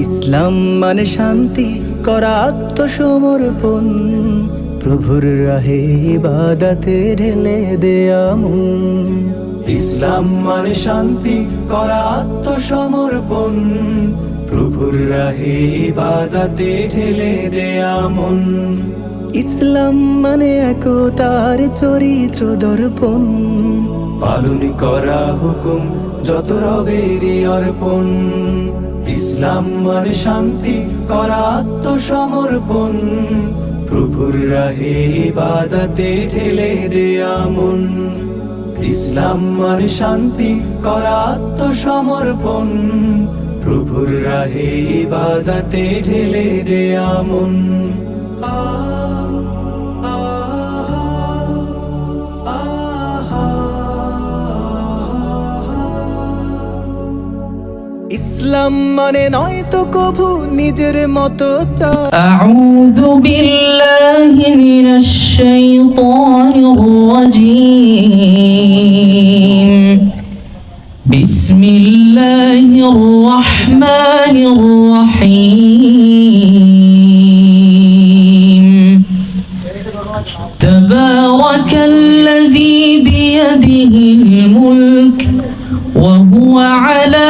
ইসলাম মানে শান্তি, করা আত্মসমর্পণ। প্রভুর রাহে বাদাতে ঢেলে দেয়া ইসলাম মানে শান্তি, করা আত্মসমর্পণ। প্রভুর রাহে বাদাতে ঢেলে দেয়া মন। ইসলাম মানে একতার চরিত্র দর্পণ। পালন করা হুকুম, যত রবেরই অর্পণ। ইসলাম মানে শান্তি, করা আত্মসমর্পণ। প্রভুর রাহে বাদাতে ঠেলে দেয়া মন। ইসলাম মানে শান্তি, করা আত্মসমর্পণ। প্রভুর রাহে বাদাতে ঢেলে দেয়া মন। ইসলাম মানে নয় তো কভু নিজের মতো চা أعوذ بالله من الشيطان الرجيم بسم الله الرحمن الرحيم تبارك الذي بيده الملك وهو على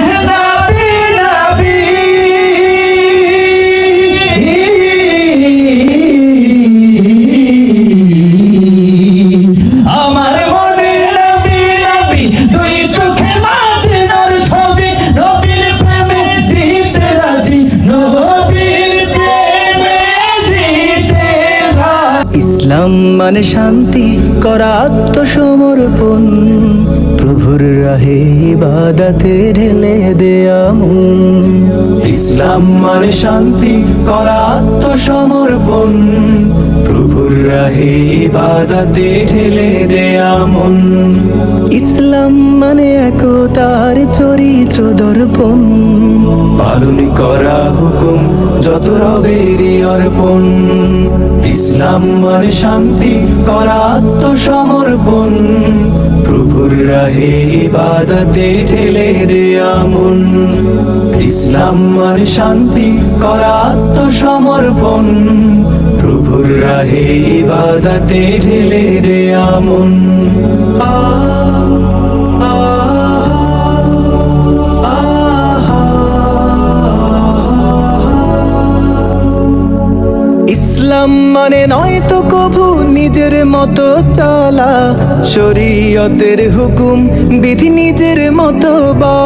ইসলাম মানে শান্তি, করা আত্মসমর্পণ। প্রভুর রাহে বাদাতে ঢেলে দেয়া মন। ইসলাম মানে শান্তি, করা আত্মসমর্পণ। প্রভুর রাহে বাদাতে ঢেলে দেয়া মন। ইসলাম মানে একতার চরিত্র দর্পণ। পালন করা হুকুম, যত রবেরই অর্পণ। ইসলাম মানে শান্তি করা আত্মসমর্পণ। প্রভুর রাহে ইবাদতে ঠেলে রে ইসলাম মানে শান্তি করা আত্মসমর্পণ। প্রভুর রাহে ইবাদতে ঠেলে আ, আ, ইসলাম মানে নয় তো কভু নিজের মতো চলা। শরীয়তের হুকুম বিধি নিজের মতো বল।